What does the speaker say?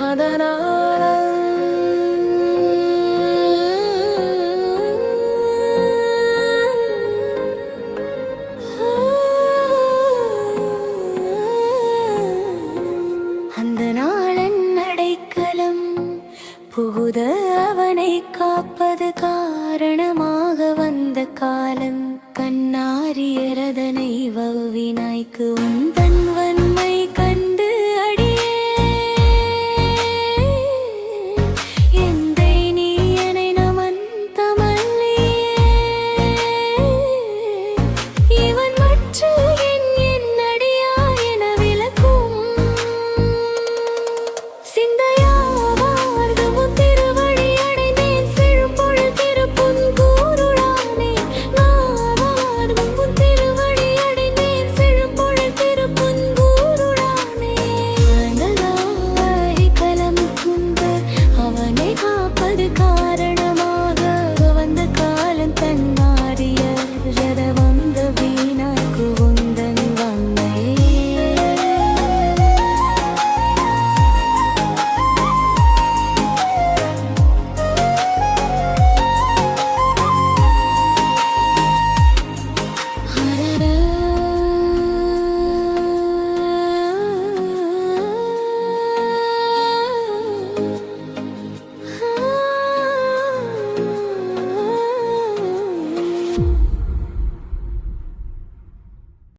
அதனால் அந்த நாளன் அடைக்கலம் புகுத அவனை காப்பது காரணமாக வந்த காலம். காரணம்